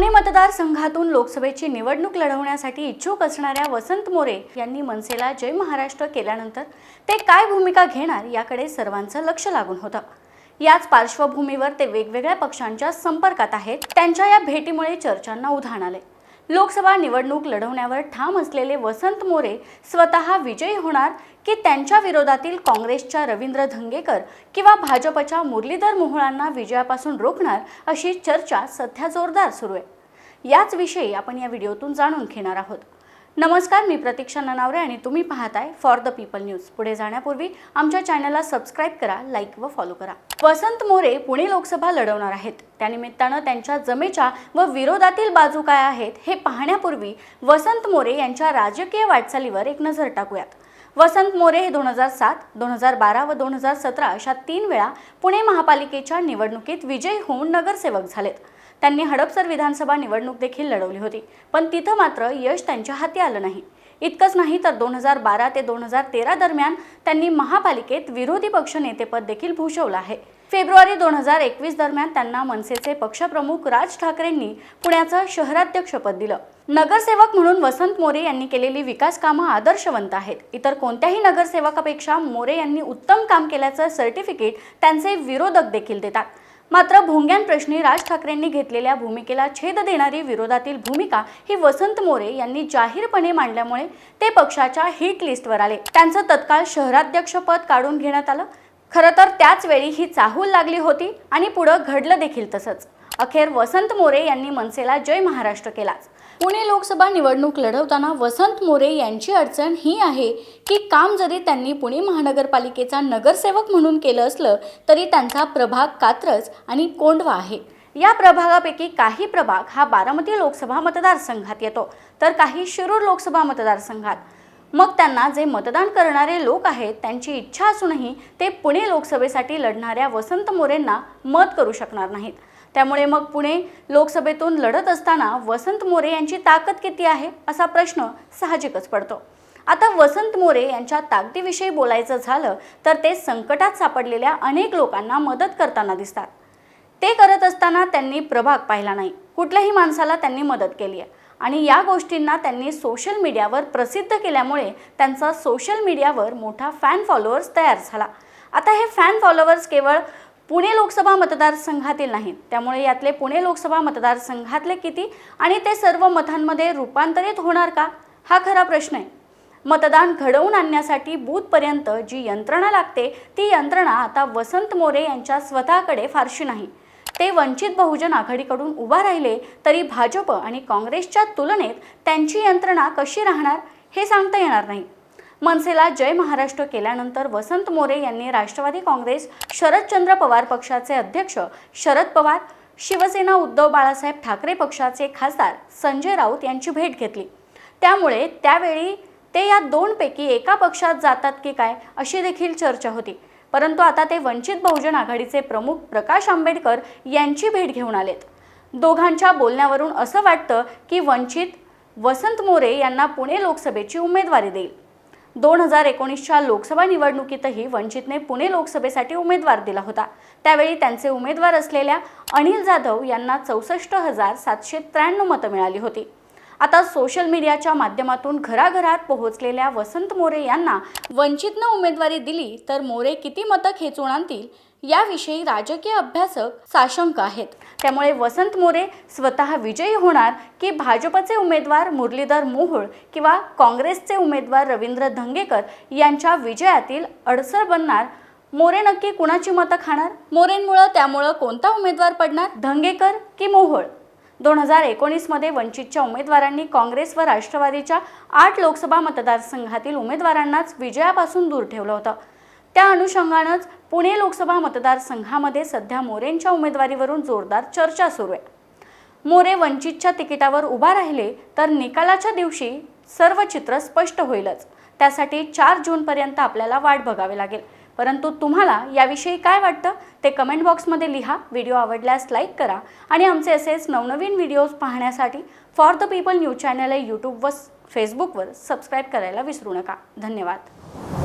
पुणे मतदारसंघातून लोकसभेची निवडणूक लढवण्यासाठी इच्छुक असणाऱ्या वसंत मोरे यांनी मनसेला जय महाराष्ट्र केल्यानंतर ते काय भूमिका घेणार याकडे सर्वांचं लक्ष लागून होतं. याच पार्श्वभूमीवर ते वेगवेगळ्या पक्षांच्या संपर्कात आहेत. त्यांच्या या भेटीमुळे चर्चांना उधाण आले लोकसभा निवडणूक लढवण्यावर ठाम असलेले वसंत मोरे स्वतः विजयी होणार की त्यांच्या विरोधातील काँग्रेसच्या रवींद्र धंगेकर किंवा भाजपच्या मुरलीधर मोहोळांना विजयापासून रोखणार अशी चर्चा सध्या जोरदार सुरू आहे. याच विषयी आपण या व्हिडिओतून जाणून घेणार आहोत. नमस्कार मी प्रतीक्षा ननावरे आणि तुम्ही पाहताय फॉर द पीपल न्यूज पुढे जाण्यापूर्वी आमच्या चॅनलला सबस्क्राईब करा लाईक व फॉलो करा. वसंत मोरे पुणे लोकसभा लढवणार आहेत. त्यानिमित्तानं त्यांच्या जमेच्या व विरोधातील बाजू काय आहेत हे पाहण्यापूर्वी वसंत मोरे यांच्या राजकीय वाटचालीवर एक नजर टाकूयात. वसंत मोरे हे दोन हजार सात दोन हजार बारा व दोन हजार सतरा अशा तीन वेळा पुणे महापालिकेच्या निवडणुकीत विजयी होऊन नगरसेवक झालेत. त्यांनी हडपसर विधानसभा निवडणूक देखील लढवली होती. पण तिथं मात्र यश त्यांच्या हाती आलं नाही. इतकंच नाही तर दोन हजार बारा ते दोन हजार तेरा दरम्यान त्यांनी महापालिकेत विरोधी पक्ष नेतेपद देखील भूषवलं आहे. फेब्रुवारी दोन हजार एकवीस दरम्यान त्यांना मनसेचे पक्षप्रमुख राज ठाकरेंनी पुण्याचं शहराध्यक्षपद दिलं. नगरसेवक म्हणून वसंत मोरे यांनी केलेली विकास कामं आदर्शवंत आहेत. इतर कोणत्याही नगरसेवकापेक्षा मोरे यांनी उत्तम काम केल्याचं सर्टिफिकेट त्यांचे विरोधक देखील देतात. मात्र भोंग्यांप्रश्नी राज ठाकरेंनी घेतलेल्या भूमिकेला छेद देणारी विरोधातील भूमिका ही वसंत मोरे यांनी जाहीरपणे मांडल्यामुळे ते पक्षाच्या हिट लिस्टवर आले. त्यांचं तत्काळ शहराध्यक्षपद काढून घेण्यात आलं. खरं तर त्याच वेळी ही चाहूल लागली होती आणि पुढं घडलं देखील तसंच. अखेर वसंत मोरे यांनी मनसेला जय महाराष्ट्र केलाच. पुणे लोकसभा निवडणूक लढवताना वसंत मोरे यांची अडचण ही आहे की काम जरी त्यांनी पुणे महानगरपालिकेचा नगरसेवक म्हणून केलं असलं तरी त्यांचा प्रभाग कात्रज आणि कोंडवा आहे. या प्रभागापैकी काही प्रभाग हा बारामती लोकसभा मतदारसंघात येतो तर काही शिरूर लोकसभा मतदारसंघात. मग त्यांना जे मतदान करणारे लोक आहेत त्यांची इच्छा असूनही ते पुणे लोकसभेसाठी लढणाऱ्या वसंत मोरेंना मत करू शकणार नाहीत. त्यामुळे मग पुणे लोकसभेतून लढत असताना वसंत मोरे यांची ताकद किती आहे असा प्रश्न साहजिकच पडतो. आता वसंत मोरे यांच्या ताकदीविषयी बोलायचं झालं तर ते संकटात सापडलेल्या अनेक लोकांना मदत करताना दिसतात. ते करत असताना त्यांनी प्रभाग पाहिला नाही. कुठल्याही माणसाला त्यांनी मदत केली आहे. आणि या गोष्टींना त्यांनी सोशल मीडियावर प्रसिद्ध केल्यामुळे त्यांचा सोशल मीडियावर मोठा फॅन फॉलोअर्स तयार झाला. आता हे फॅन फॉलोअर्स केवळ पुणे लोकसभा मतदारसंघातील नाहीत. त्यामुळे यातले पुणे लोकसभा मतदारसंघातले किती आणि ते सर्व मतांमध्ये रूपांतरित होणार का? हा खरा प्रश्न आहे. मतदान घडवून आणण्यासाठी बूथपर्यंत जी यंत्रणा लागते ती यंत्रणा आता वसंत मोरे यांच्या स्वतःकडे फारशी नाही. ते वंचित बहुजन आघाडीकडून उभा राहिले तरी भाजप आणि काँग्रेसच्या तुलनेत त्यांची यंत्रणा कशी राहणार हे सांगता येणार नाही. मनसेला जय महाराष्ट्र केल्यानंतर वसंत मोरे यांनी राष्ट्रवादी काँग्रेस शरदचंद्र पवार पक्षाचे अध्यक्ष शरद पवार शिवसेना उद्धव बाळासाहेब ठाकरे पक्षाचे खासदार संजय राऊत यांची भेट घेतली. त्यामुळे त्यावेळी ते या दोनपैकी एका पक्षात जातात की काय अशी देखील चर्चा होती. परंतु आता ते वंचित बहुजन आघाडीचे प्रमुख प्रकाश आंबेडकर यांची भेट घेऊन आलेत. दोघांच्या बोलण्यावरून असं वाटतं की वंचित वसंत मोरे यांना पुणे लोकसभेची उमेदवारी देईल. दोन हजार एकोणीसच्या लोकसभा निवडणुकीतही वंचितने पुणे लोकसभेसाठी उमेदवार दिला होता. त्यावेळी त्यांचे उमेदवार असलेल्या अनिल जाधव यांना चौसष्ट हजार सातशे त्र्याण्णव मतं मिळाली होती. आता सोशल मीडियाच्या माध्यमातून घराघरात पोहोचलेल्या वसंत मोरे यांना वंचितनं उमेदवारी दिली तर मोरे किती मतं खेचून आणतील याविषयी राजकीय अभ्यासक साशंक आहेत. त्यामुळे वसंत मोरे स्वतः विजयी होणार की भाजपचे उमेदवार मुरलीधर मोहोळ किंवा काँग्रेसचे उमेदवार रवींद्र धंगेकर यांच्या विजयातील अडसर बनणार? मोरे नक्की कुणाची मतं खाणार? मोरेंमुळं त्यामुळं कोणता उमेदवार पडणार? धंगेकर की मोहोळ? दोन हजार एकोणीसमध्ये वंचितच्या उमेदवारांनी काँग्रेस व राष्ट्रवादीच्या आठ लोकसभा मतदारसंघातील उमेदवारांनाच विजयापासून दूर ठेवलं होतं. त्या अनुषंगानंच पुणे लोकसभा मतदारसंघामध्ये सध्या मोरेंच्या उमेदवारीवरून जोरदार चर्चा सुरू आहे. मोरे वंचितच्या तिकिटावर उभा राहिले तर निकालाच्या दिवशी सर्व चित्र स्पष्ट होईलच. त्यासाठी चार जूनपर्यंत आपल्याला वाट बघावी लागेल. परंतु तुम्हाला याविषयी काय वाटतं ते कमेंट बॉक्समध्ये लिहा. व्हिडिओ आवडल्यास लाईक करा आणि आमचे असेच नवनवीन व्हिडिओज पाहण्यासाठी for the people news channel आहे यूट्यूब व फेसबुकवर सबस्क्राईब करायला विसरू नका. धन्यवाद.